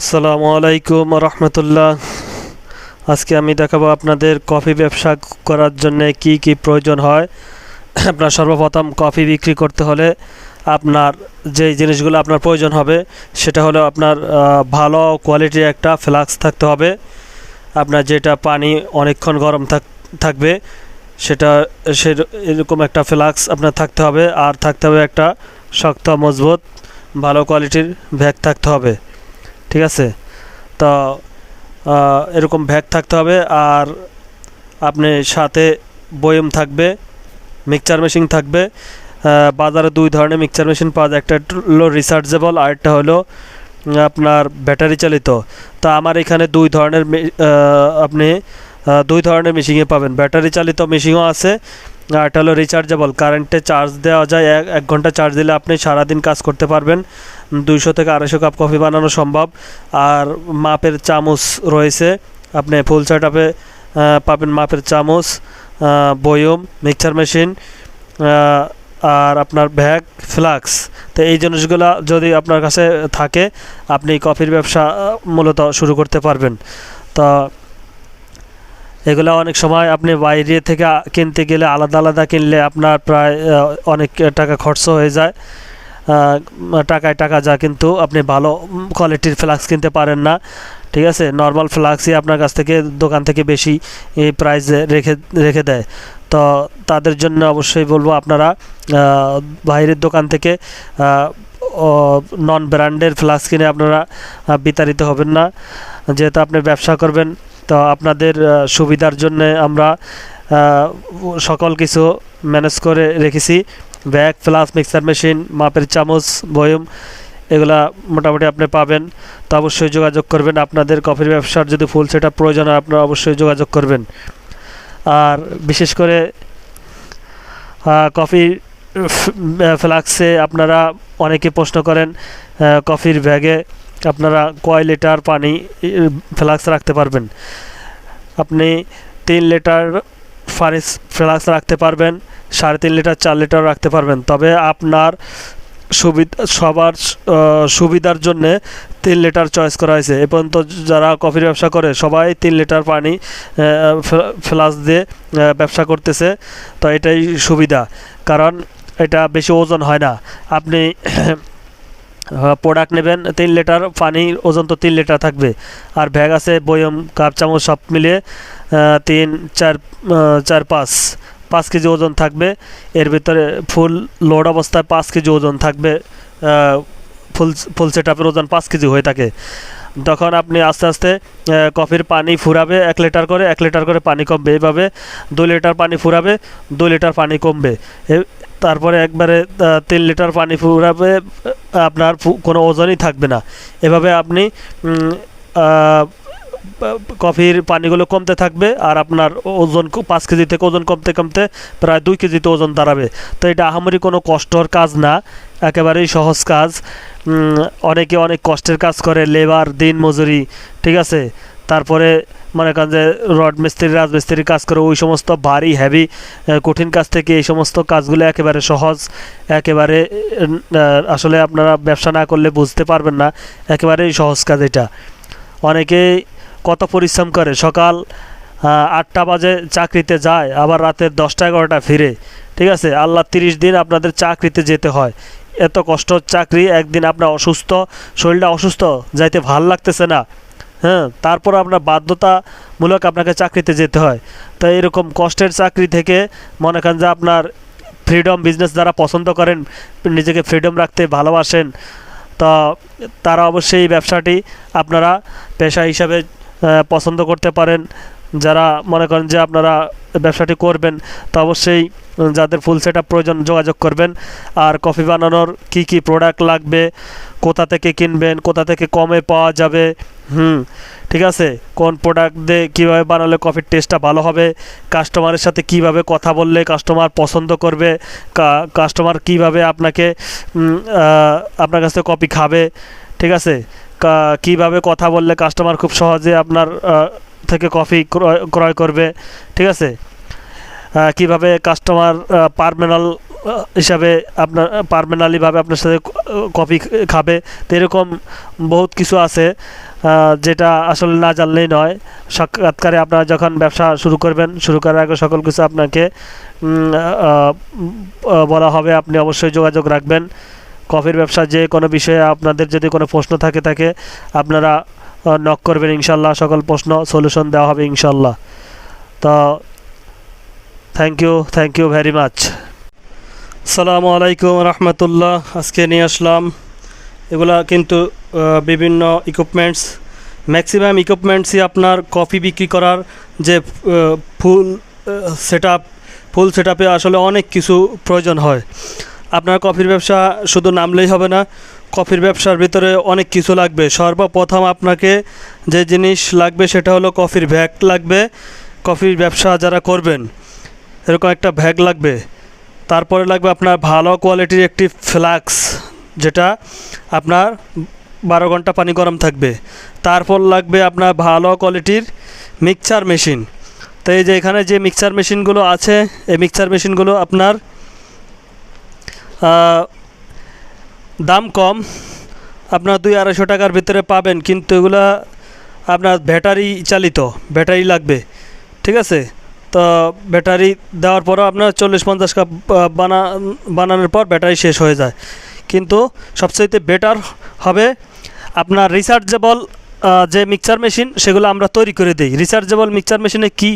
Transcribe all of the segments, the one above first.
আসসালামু আলাইকুম রহমতুল্লাহ। আজকে আমি দেখাবো আপনাদের কফি ব্যবসা করার জন্য কি কি প্রয়োজন হয়। আপনার সর্বপ্রথম কফি বিক্রি করতে হলে আপনার যে জিনিসগুলো আপনার প্রয়োজন হবে, সেটা হলো আপনার ভালো কোয়ালিটির একটা ফ্লাক্স থাকতে হবে। আপনার যেটা পানি অনেকক্ষণ গরম থাক, থাকবে, সেটা, সে এরকম একটা ফ্লাক্স আপনার থাকতে হবে। আর থাকতে হবে একটা শক্ত, মজবুত, ভালো কোয়ালিটির ব্যাগ থাকতে হবে। ঠিক আছে? তো এরকম ব্যাগ থাকতে হবে আর আপনি সাথে বয়ম থাকবে, মিক্সচার মেশিন থাকবে। বাজারে দুই ধরনের মিক্সচার মেশিন পাওয়া যায়। একটা হলো রিচার্জেবল আর একটা হলো আপনার ব্যাটারি চালিত। তো আমার এখানে দুই ধরনের আপনি দুই ধরনের মেশিনে পাবেন। ব্যাটারি চালিত মেশিনও আছে একটা হলো রিচার্জেবল কারেন্টে চার্জ দেওয়া যায় এক এক ঘণ্টা চার্জ দিলে আপনি সারাদিন কাজ করতে পারবেন। দুইশো থেকে আড়াইশো কাপ কফি বানানো সম্ভব। আর মাপের চামচ রয়েছে। আপনি ফুল সেট আপে পাবেন মাপের চামচ বয়ম মিক্সচার মেশিন আর আপনার ব্যাগ ফ্লাক্স তো এই জিনিসগুলো যদি আপনার কাছে থাকে, আপনি কফির ব্যবসা মূলত শুরু করতে পারবেন। তো এগুলো অনেক সময় আপনি বাইরে থেকে কিনতে গেলে আলাদা আলাদা কিনলে আপনার প্রায় অনেক টাকা খরচ হয়ে যায়। টাকায় টাকা যা কিন্তু আপনি ভালো কোয়ালিটির ফ্লাক্স কিনতে পারেন না, ঠিক আছে? নর্মাল ফ্লাক্সই আপনার কাছ থেকে দোকান থেকে বেশি প্রাইসে রেখে রেখে দেয়। তো তাদের জন্য অবশ্যই বলব আপনারা বাইরের দোকান থেকে নন ব্র্যান্ডের ফ্লাক্স কিনে আপনারা বিতাড়িত হবেন না। যেহেতু আপনি ব্যবসা করবেন তো আপনাদের সুবিধার জন্য আমরা সকল কিছু ম্যানেজ করে রেখেছি। ব্যাগ ফ্লাস মিক্সার মেশিন মাপের চামচ, বয়ম, এগুলা মোটামুটি আপনি পাবেন। তো অবশ্যই যোগাযোগ করবেন। আপনাদের কফির ব্যবসার যদি ফুল সেটা প্রয়োজন হয়, আপনারা অবশ্যই যোগাযোগ করবেন। আর বিশেষ করে কফি ফ্লাক্সে আপনারা অনেকে প্রশ্ন করেন কফির ব্যাগে আপনারা কয় লিটার পানি ফ্লাক্স রাখতে পারবেন। আপনি তিন লিটার ফারিস ফ্লাক্স রাখতে পারবেন, সাড়ে তিন লিটার, চার লিটার রাখতে পারবেন। তবে আপনার সুবিধা, সবার সুবিধার জন্য তিন লিটার চয়েস করা হয়েছে। এ পর্যন্ত যারা কফির ব্যবসা করে, সবাই তিন লিটার পানি ফ্লাস দিয়ে ব্যবসা করতেছে। তো এটাই সুবিধা, কারণ এটা বেশি ওজন হয় না। আপনি প্রোডাক্ট নেবেন, তিন লিটার পানির ওজন তো তিন লিটার থাকবে। আর ব্যাগ আছে, বয়ম কাপ চামচ, সব মিলিয়ে তিন, চার চার, পাঁচ। পাঁচ কেজি ওজন থাকবে। এর ভিতরে ফুল লোড অবস্থায় পাঁচ কেজি ওজন থাকবে। ফুল ফুল সেট আপের ওজন পাঁচ কেজি হয়ে থাকে। তখন আপনি আস্তে আস্তে কফির পানি ফুরাবে, এক লিটার করে, এক লিটার করে পানি কমবে। এইভাবে দু লিটার পানি ফুরাবে দু লিটার পানি কমবে। তারপরে একবারে তিন লিটার পানি ফুরাবে আপনার কোনো ওজনই থাকবে না। এভাবে আপনি কফির পানিগুলো কমতে থাকবে আর আপনার ওজন পাঁচ কেজি থেকে ওজন কমতে কমতে প্রায় দুই কেজিতে ওজন দাঁড়াবে। তো এটা আহামরি কোনো কষ্টর কাজ না, একেবারেই সহজ কাজ। অনেকে অনেক কষ্টের কাজ করে, লেবার দিন মজুরি ঠিক আছে? তারপরে মনে করেন যে রড মিস্ত্রি রাজমিস্ত্রির কাজ করে ওই সমস্ত ভারী হ্যাভি কঠিন কাজ থেকে এই সমস্ত কাজগুলো একেবারে সহজ, একেবারে আসলে আপনারা ব্যবসা না করলে বুঝতে পারবেন না, একেবারেই সহজ কাজ এটা। অনেকেই কত পরিশ্রম করে, সকাল আটটা বাজে চাকরিতে যায়, আবার রাতের দশটা, এগারোটা ফিরে। ঠিক আছে? আল্লাহ তিরিশ দিন আপনাদের চাকরিতে যেতে হয়। এত কষ্ট চাকরি, একদিন আপনার অসুস্থ, শরীরটা অসুস্থ, যাইতে ভালো লাগতেছে না। হ্যাঁ তারপর আপনার বাধ্যতামূলক আপনাকে চাকরিতে যেতে হয়। তো এরকম কষ্টের চাকরি থেকে মনে করেন যে আপনার ফ্রিডম বিজনেস যারা পছন্দ করেন, নিজেকে ফ্রিডম রাখতে ভালোবাসেন, তো তারা অবশ্যই এই ব্যবসাটি আপনারা পেশা হিসাবে পছন্দ করতে পারেন। যারা মনে করেন যে আপনারা ব্যবসাটি করবেন, তো অবশ্যই যাদের ফুল সেট প্রয়োজন যোগাযোগ করবেন। আর কফি বানানোর কি কি প্রোডাক্ট লাগবে, কোথা থেকে কিনবেন, কোথা থেকে কমে পাওয়া যাবে হুম, ঠিক আছে। কোন প্রোডাক্ট দিয়ে কীভাবে বানালে কফির টেস্টটা ভালো হবে কাস্টমারের সাথে কীভাবে কথা বললে কাস্টমার পছন্দ করবে কাস্টমার কীভাবে আপনাকে আপনার কাছ থেকে কফি খাবে, ঠিক আছে? কীভাবে কথা বললে কাস্টমার খুব সহজে আপনার থেকে কফি ক্রয় ক্রয় করবে, ঠিক আছে? কীভাবে কাস্টমার পারমেনাল হিসাবে আপনার, পারমানেন্টলিভাবে আপনার সাথে কফি খাবে। তো এরকম বহুত কিছু আছে যেটা আসলে না জানলেই নয়। সাক্ষাৎকারে আপনারা যখন ব্যবসা শুরু করবেন, শুরু করার আগে সকল কিছু আপনাকে বলা হবে। আপনি অবশ্যই যোগাযোগ রাখবেন। কফির ব্যবসা যে কোনো বিষয়ে আপনাদের যদি কোনো প্রশ্ন থাকে থাকে আপনারা নক করবেন ইনশাল্লাহ। সকল প্রশ্ন সলিউশন দেওয়া হবে ইনশাল্লাহ। তো thank you thank you very much সালামু আলাইকুম রহমতুল্লাহ, আজকে নিয়ে আসলাম। এগুলা কিন্তু বিভিন্ন ইকুইপমেন্টস ম্যাক্সিমাম ইকুইপমেন্টসই আপনার কফি বিক্রি করার যে ফুল সেট ফুল সেট আসলে অনেক কিছু প্রয়োজন হয়। আপনার কফির ব্যবসা শুধু নামলেই হবে না, কফির ব্যবসার ভিতরে অনেক কিছু লাগবে। সর্বপ্রথম আপনাকে যে জিনিস লাগবে সেটা হলো কফির ভ্যাগ লাগবে। কফির ব্যবসা যারা করবেন, এরকম একটা ভ্যাগ লাগবে। তারপরে লাগবে আপনার ভালো কোয়ালিটির একটি ফ্লাক্স যেটা আপনার বারো ঘণ্টা পানি গরম থাকবে। তারপর লাগবে আপনার ভালো কোয়ালিটির মিক্সচার মেশিন তো এই যে এখানে যে মিক্সচার মেশিনগুলো আছে, এই মিক্সচার মেশিনগুলো আপনার দাম কম। আপনার দুই আড়াইশো টাকার ভিতরে পাবেন, কিন্তু এগুলা আপনার ব্যাটারি চালিত, ব্যাটারি লাগবে। ঠিক আছে? তো ব্যাটারি দেওয়ার পরও আপনার চল্লিশ পঞ্চাশ কাপ বানা, বানানোর পর ব্যাটারি শেষ হয়ে যায়। কিন্তু সবচাইতে বেটার হবে আপনার রিচার্জেবল যে মিক্সচার মেশিন সেগুলো আমরা তৈরি করে দিই। রিচার্জেবল মিক্সচার মেশিনে কি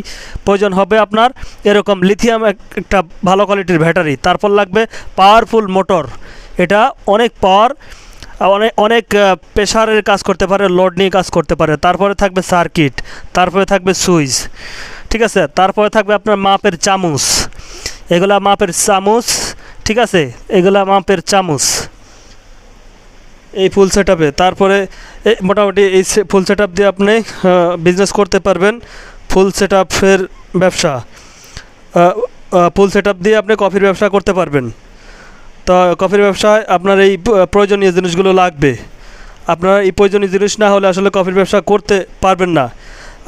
প্রয়োজন হবে আপনার? এরকম লিথিয়াম একটা ভালো কোয়ালিটির ব্যাটারি। তারপর লাগবে পাওয়ারফুল মোটর এটা অনেক পাওয়ার অনেক অনেক প্রেশারের কাজ করতে পারে লোড নিয়ে কাজ করতে পারে। তারপরে থাকবে সার্কিট তারপরে থাকবে সুইচ ঠিক আছে? তারপরে থাকবে আপনার মাপের চামচ। এগুলা মাপের চামচ, ঠিক আছে? এগুলা মাপের চামচ। এই ফুল সেট তারপরে মোটামুটি এই ফুল সেট দিয়ে আপনি বিজনেস করতে পারবেন ফুল সেট ব্যবসা। ফুল সেট দিয়ে আপনি কফির ব্যবসা করতে পারবেন। তো, কফির ব্যবসায় আপনার এই প্রয়োজনীয় জিনিসগুলো লাগবে। আপনার এই প্রয়োজনীয় জিনিস না হলে আসলে কফির ব্যবসা করতে পারবেন না।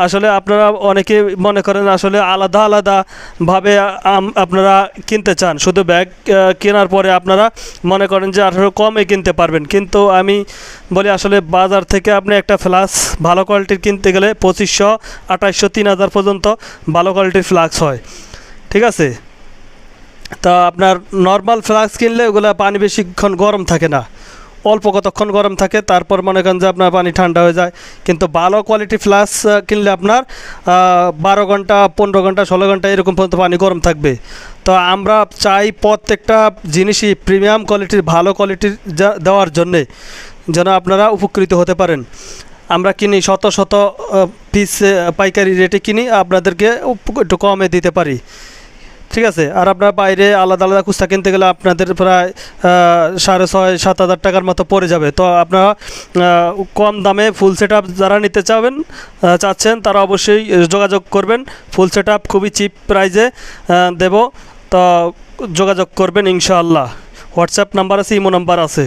আসলে আপনারা অনেকে মনে করেন আসলে আলাদা আলাদাভাবে আপনারা কিনতে চান। শুধু ব্যাগ কেনার পরে আপনারা মনে করেন যে আঠারো কমে কিনতে পারবেন। কিন্তু আমি বলি আসলে বাজার থেকে আপনি একটা ফ্লাক্স ভালো কোয়ালিটির কিনতে গেলে পঁচিশশো, আঠাইশশো, তিন হাজার পর্যন্ত ভালো কোয়ালিটির ফ্লাক্স হয়। ঠিক আছে? তা আপনার নর্মাল ফ্লাক্স কিনলে ওগুলো পানি বেশিক্ষণ গরম থাকে না। অল্প কতক্ষণ গরম থাকে, তারপর মনে করেন যে আপনার পানি ঠান্ডা হয়ে যায়। কিন্তু ভালো কোয়ালিটি ফ্লাক্স কিনলে আপনার বারো ঘণ্টা, পনেরো ঘণ্টা, ষোলো ঘণ্টা এরকম পর্যন্ত পানি গরম থাকবে। তো আমরা চাই প্রত্যেকটা জিনিসই প্রিমিয়াম কোয়ালিটির ভালো কোয়ালিটির দেওয়ার জন্যে যেন আপনারা উপকৃত হতে পারেন। আমরা কিনি শত শত পিস পাইকারি রেটে কিনি, আপনাদেরকে একটু কমে দিতে পারি। ঠিক আছে? আর আপনার বাইরে আলাদা আলাদা কুস্তা কিনতে গেলে আপনাদের প্রায় সাড়ে ছয়, সাত হাজার টাকার মতো পড়ে যাবে। তো আপনারা কম দামে ফুল সেট যারা নিতে চাবেন চাচ্ছেন, তারা অবশ্যই যোগাযোগ করবেন। ফুল সেট খুবই চিপ প্রাইজে দেব। তো যোগাযোগ করবেন ইনশাআল্লাহ। হোয়াটসঅ্যাপ নাম্বার আছে, ইমো নাম্বার আছে।